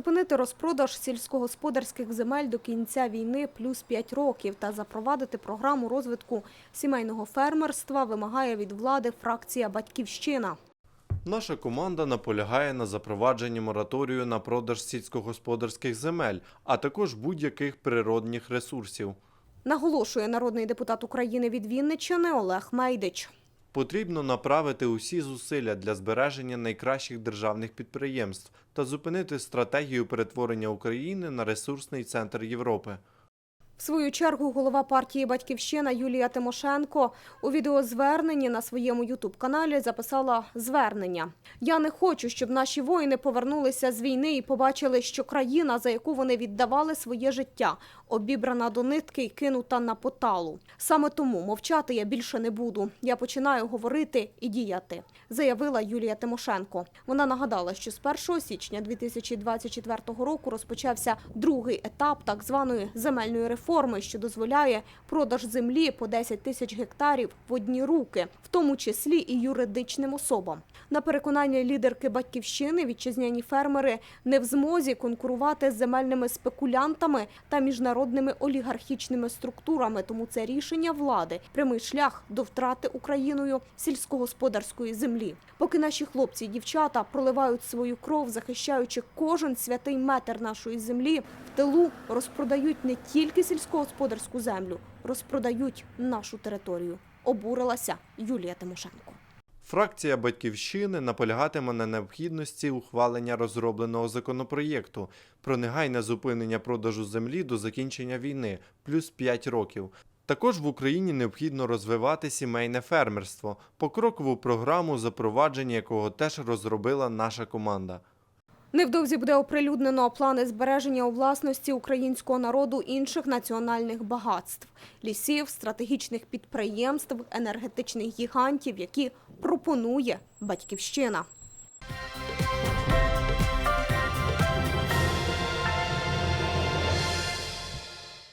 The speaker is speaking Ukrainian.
Зупинити розпродаж сільськогосподарських земель до кінця війни плюс 5 років та запровадити програму розвитку сімейного фермерства вимагає від влади фракція Батьківщина. Наша команда наполягає на запровадженні мораторію на продаж сільськогосподарських земель, а також будь-яких природних ресурсів. Наголошує народний депутат України від Вінниччини Олег Мейдич. Потрібно направити усі зусилля для збереження найкращих державних підприємств та зупинити стратегію перетворення України на ресурсний центр Європи. В свою чергу голова партії Батьківщина Юлія Тимошенко у відеозверненні на своєму ютуб-каналі записала звернення. Я не хочу, щоб наші воїни повернулися з війни і побачили, що країна, за яку вони віддавали своє життя, обібрана до нитки і кинута на поталу. Саме тому мовчати я більше не буду. Я починаю говорити і діяти, заявила Юлія Тимошенко. Вона нагадала, що з 1 січня 2024 року розпочався другий етап так званої земельної реформи, що дозволяє продаж землі по 10 тисяч гектарів в одні руки, в тому числі і юридичним особам. На переконання лідерки батьківщини, вітчизняні фермери не в змозі конкурувати з земельними спекулянтами та міжнародними олігархічними структурами. Тому це рішення влади прямий шлях до втрати Україною сільськогосподарської землі. Поки наші хлопці і дівчата проливають свою кров, захищаючи кожен святий метр нашої землі, в тилу розпродають не тільки сільськогосподарську землю, розпродають нашу територію. Обурилася Юлія Тимошенко. Фракція Батьківщини наполягатиме на необхідності ухвалення розробленого законопроєкту про негайне зупинення продажу землі до закінчення війни плюс 5 років. Також в Україні необхідно розвивати сімейне фермерство, покрокову програму, запровадження якого теж розробила наша команда. Невдовзі буде оприлюднено плани збереження у власності українського народу інших національних багатств – лісів, стратегічних підприємств, енергетичних гігантів, які пропонує Батьківщина.